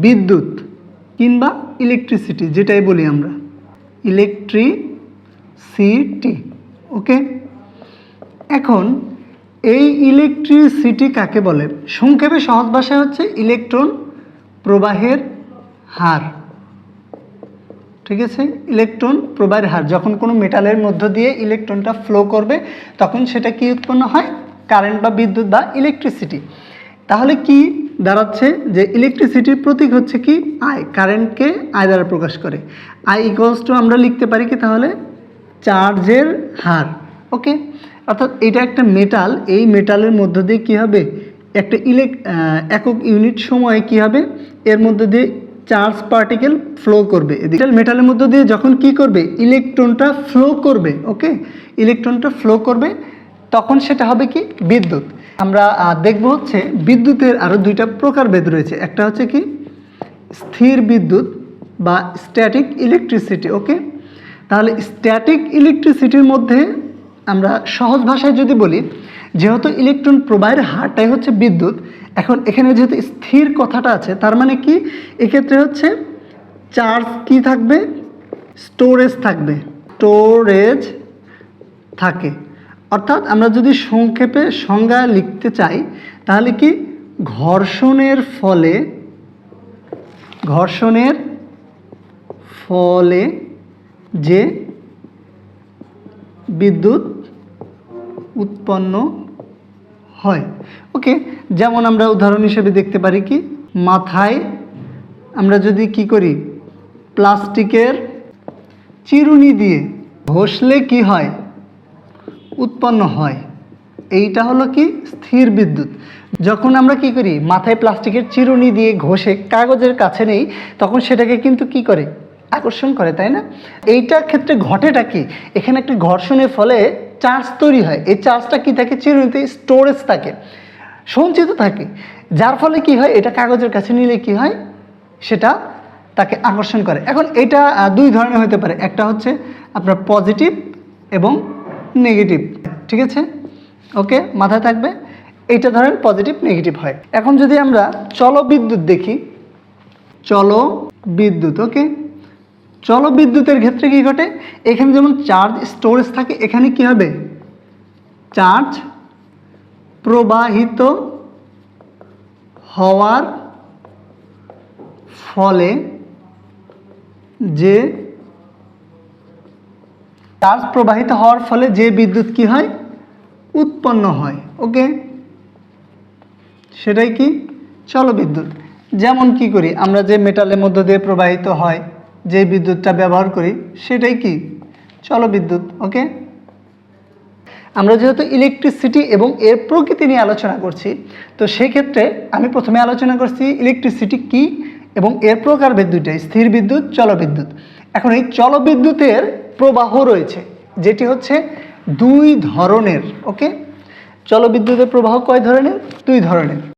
বিদ্যুৎ কিংবা ইলেকট্রিসিটি যেটাই বলি আমরা। Electricity okay? এখন, এই ইলেকট্রিসিটি কাকে বলে? সংক্ষেপে সহজ ভাষায় হচ্ছে ইলেকট্রন প্রবাহের হার। ঠিক আছে? ইলেকট্রন প্রবাহের হার। যখন কোনো মেটালের মধ্য দিয়ে ইলেকট্রনটা ফ্লো করবে, তখন সেটা কি উৎপন্ন হয়? কারেন্ট বা বিদ্যুৎ বা ইলেকট্রিসিটি তাহলে কি দাঁড়াচ্ছে যে ইলেকট্রিসিটির প্রতীক হচ্ছে কি? আই কারেন্টকে আয় দ্বারা প্রকাশ করে। আই ইকুয়ালস টু আমরা লিখতে পারি কি তাহলে? চার্জের হার। ওকে অর্থাৎ এটা একটা মেটাল এই মেটালের মধ্য দিয়ে কী হবে? একটা ইলেক একক ইউনিট সময়ে কী হবে? এর মধ্যে দিয়ে চার্জ পার্টিকেল ফ্লো করবে। ডিজিটাল মেটালের মধ্য দিয়ে যখন কি করবে? ইলেকট্রনটা ফ্লো করবে। ওকে ইলেকট্রনটা ফ্লো করবে, তখন সেটা হবে কি? বিদ্যুৎ। আমরা দেখব হচ্ছে বিদ্যুতের আরও দুইটা প্রকারভেদ রয়েছে। একটা হচ্ছে কি? স্থির বিদ্যুৎ বা স্ট্যাটিক ইলেকট্রিসিটি ওকে তাহলে স্ট্যাটিক ইলেকট্রিসিটির মধ্যে আমরা সহজ ভাষায় যদি বলি, যেহেতু ইলেকট্রন প্রবাহের হারটাই হচ্ছে বিদ্যুৎ, এখন এখানে যেহেতু স্থির কথাটা আছে, তার মানে কি? এক্ষেত্রে হচ্ছে চার্জ কি থাকবে? স্টোরেজ থাকবে। স্টোরেজ থাকে। অর্থাৎ আমরা যদি সংক্ষেপে সংজ্ঞা লিখতে চাই, তাহলে কি ঘর্ষণের ফলে ঘর্ষণের ফলে যে বিদ্যুৎ উৎপন্ন হয়। ওকে, যেমন আমরা উদাহরণ হিসেবে দেখতে পারি কি, মাথায় আমরা যদি কি করি, প্লাস্টিকের চিরুনি দিয়ে ঘষলে কি হয়? উৎপন্ন হয়। এইটা হলো কি? স্থির বিদ্যুৎ। যখন আমরা কি করি? মাথায় প্লাস্টিকের চিরুনি দিয়ে ঘষে কাগজের কাছে নেই, তখন সেটাকে কিন্তু কি করে? আকর্ষণ করে, তাই না? এইটার ক্ষেত্রে ঘটেটা কি? এখানে একটা ঘর্ষণের ফলে চার্জ তৈরি হয়। এই চার্জটা কি থাকে? চিরুনিতে স্টোরেজ থাকে। সঞ্চিত থাকে। যার ফলে কি হয়? এটা কাগজের কাছে নিলে কি হয়? সেটা তাকে আকর্ষণ করে। এখন এটা দুই ধরনের হতে পারে। একটা হচ্ছে আপনার পজিটিভ এবং নেগেটিভ ঠিক আছে? ওকে মাথায় থাকবে? এইটা ধরেন পজিটিভ নেগেটিভ হয়। এখন যদি আমরা চলো বিদ্যুৎ দেখি, চলো বিদ্যুৎ ওকে চলো বিদ্যুতের ক্ষেত্রে কি ঘটে? এখানে যেমন চার্জ স্টোরেজ থাকে, এখানে কি হবে? চার্জ প্রবাহিত হওয়ার ফলে যে চার্জ প্রবাহিত হওয়ার ফলে যে বিদ্যুৎ কি হয়? উৎপন্ন হয়। ওকে? সেটাই কি? চলো বিদ্যুৎ যেমন কি করি? আমরা যে মেটালের মধ্য দিয়ে প্রবাহিত হয়, যে বিদ্যুৎটা ব্যবহার করি, সেটাই কি? চলো বিদ্যুৎ ওকে? আমরা যেহেতু ইলেকট্রিসিটি এবং এর প্রকৃতি নিয়ে আলোচনা করছি, তো সেক্ষেত্রে আমি প্রথমে আলোচনা করছি ইলেকট্রিসিটি কি এবং এর প্রকারভেদ দুইটাই, স্থির বিদ্যুৎ, চলবিদ্যুৎ। এখন এই চলবিদ্যুতের প্রবাহ রয়েছে যেটি হচ্ছে দুই ধরনের ওকে? জলবিদ্যুতের প্রবাহ কয় ধরনের? দুই ধরনের।